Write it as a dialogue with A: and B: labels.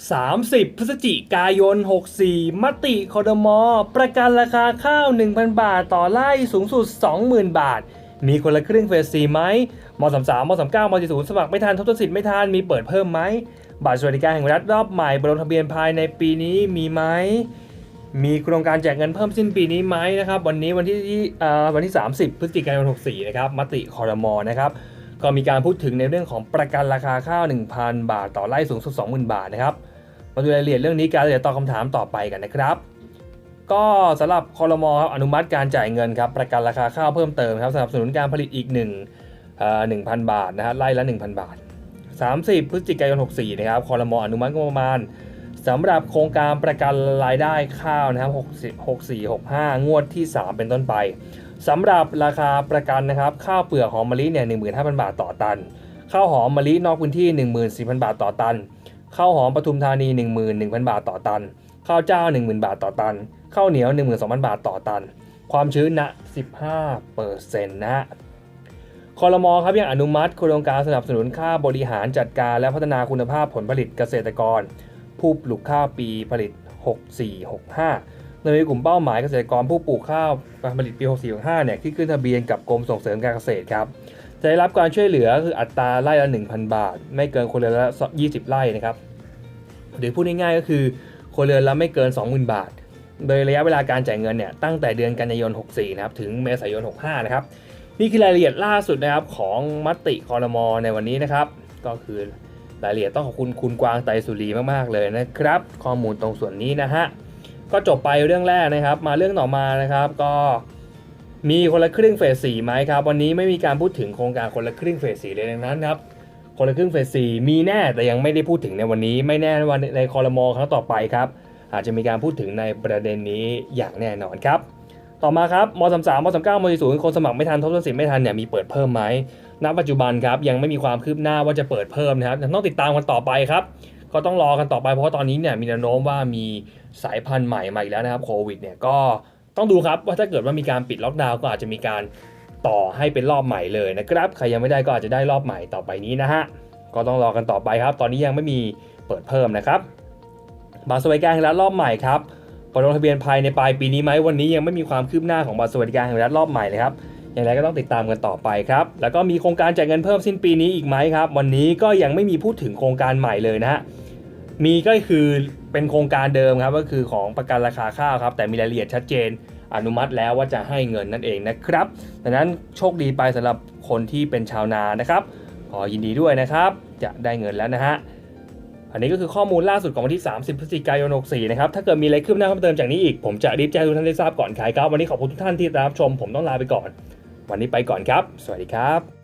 A: 30 พฤศจิกายน 64 มติคอรมอประกันราคาข้าว 1,000 บาทต่อไร่สูงสุด 20,000 บาท มีคนละครึ่งเฟส4ไหมม33ม39ม40สมัครไม่ทันทบทวนสิทธิ์ไม่ทัน มีเปิดเพิ่มไหม บัตรสวัสดิการแห่งรัฐรอบใหม่บลงทะเบียนภายในปีนี้มีไหม มีโครงการแจกเงินเพิ่มสิ้นปีนี้ไหมนะครับ วันนี้วันที่เอ่วันที่ 30 พฤศจิกายน 64 นะครับ มติคอรมอนะครับ ก็มีการพูดถึงในเรื่องของประกันราคาข้าว 1,000 บาท ต่อไร่สูงสุด 20,000 บาทนะครับ มาดูรายละเอียดเรื่องนี้กันเดี๋ยวตอบคำถามต่อไปกันนะครับ ก็สำหรับคอรมอครับอนุมัติการจ่ายเงินครับประกันราคาข้าวเพิ่มเติมครับสนับสนุนการผลิตอีก1เอ่อ1,000 บาทนะฮะไร่ละ 1,000 บาท 30 พฤศจิกายน 64 นะครับคอรมออนุมัติงบประมาณสำหรับโครงการประกันรายได้ข้าวนะครับ64 65 งวดที่ 3 เป็นต้นไป สำหรับราคาประกันนะครับข้าวเปลือกหอมมะลิเนี่ย15,000 บาทต่อตัน ข้าวหอมมะลินอกพื้นที่ 14,000 บาทต่อตัน ข้าวหอมปทุมธานี 11,000 บาทต่อตัน ข้าวเจ้า 10,000 บาทต่อตัน ข้าวเหนียว 12,000 บาทต่อตัน ความชื้นณ15เปอร์เซ็นต์นะฮะคอรมอครับยังอนุมัติ โครงการสนับสนุนค่าบริหารจัดการและพัฒนาคุณภาพผลผลิตเกษตรกร ผู้ปลูกข้าวปีผลิต 6465 โดยมีกลุ่มเป้าหมายเกษตรกรผู้ปลูกข้าวผลิตปี6465เนี่ยที่ขึ้นทะเบียนกับกรมส่งเสริมการเกษตรครับจะได้รับการช่วยเหลือคืออัตราไร่ละ 1,000 บาท ไม่เกินคนเรือนละ 20 ไร่นะครับหรือพูดง่ายๆก็คือคนเรือนละไม่เกิน 20,000 บาท โดยระยะเวลาการจ่ายเงินเนี่ยตั้งแต่เดือนกันยายน 64 นะครับถึงเมษายน 65 นะครับนี่คือรายละเอียดล่าสุดนะครับของมติคอรมอในวันนี้นะครับ ก็คือรายละเอียดต้องขอบคุณคุณกวางไตสุรีมากๆเลยนะครับ ข้อมูลตรงส่วนนี้นะฮะ ก็จบไปเรื่องแรกนะครับ มาเรื่องต่อมานะครับ ก็มีคนละครึ่งเฟสสี่ไหมครับ วันนี้ไม่มีการพูดถึงโครงการคนละครึ่งเฟสสี่เลยดังนั้นครับคนละครึ่งเฟสสี่มีแน่แต่ยังไม่ได้พูดถึงในวันนี้ ไม่แน่วันในคอรมอครั้งต่อไปครับ อาจจะมีการพูดถึงในประเด็นนี้อย่างแน่นอนครับ ต่อมาครับมสามสามมสามเก้ามสี่ศูนย์คนสมัครไม่ทันทบทวนสิทธิ์ไม่ทันเนี่ยมีเปิดเพิ่มไหมณปัจจุบันครับยังไม่มีความคืบหน้าว่าจะเปิดเพิ่มนะครับต้องติดตามกันต่อไปครับ ก็ต้องรอกันต่อไปเพราะตอนนี้เนี่ยมีแนวโน้มว่ามี สายพันธุ์ใหม่มาอีกแล้วนะครับโควิดเนี่ยก็ต้องดูครับว่าถ้าเกิดว่ามีการปิดล็อกดาวน์ก็อาจจะมีการต่อให้เป็นรอบใหม่เลยนะครับ ใครยังไม่ได้ก็อาจจะได้รอบใหม่ต่อไปนี้นะฮะ ก็ต้องรอกันต่อไปครับ ตอนนี้ยังไม่มีเปิดเพิ่มนะครับบัตรสวัสดิการแห่งรัฐรอบใหม่ครับเปิดลงทะเบียนภายในปลายปีนี้ไหมวันนี้ยังไม่มีความคืบหน้าของบัตรสวัสดิการแห่งรัฐรอบใหม่เลยครับ อย่างไรก็ต้องติดตามกันต่อไปครับ แล้วก็มีโครงการจ่ายเงินเพิ่มสิ้นปีนี้อีกไหมครับ วันนี้ก็ยังไม่มีพูดถึงโครงการใหม่เลยนะฮะ มีก็คือ เป็นโครงการเดิมครับก็คือของประกันราคาข้าวครับแต่มีรายละเอียดชัดเจนอนุมัติแล้วว่าจะให้เงินนั่นเองนะครับดังนั้นโชคดีไปสำหรับคนที่เป็นชาวนานะครับขอยินดีด้วยนะครับ จะได้เงินแล้วนะฮะอันนี้ก็คือข้อมูลล่าสุดของวันที่ 30 พฤศจิกายน 64 นะครับ ถ้าเกิดมีอะไรคืบหน้าเพิ่มเติมจากนี้อีก ผมจะรีบแจ้งทุกท่านได้ทราบก่อนขายครับ วันนี้ขอบคุณทุกท่านที่รับชม ผมต้องลาไปก่อน วันนี้ไปก่อนครับ สวัสดีครับ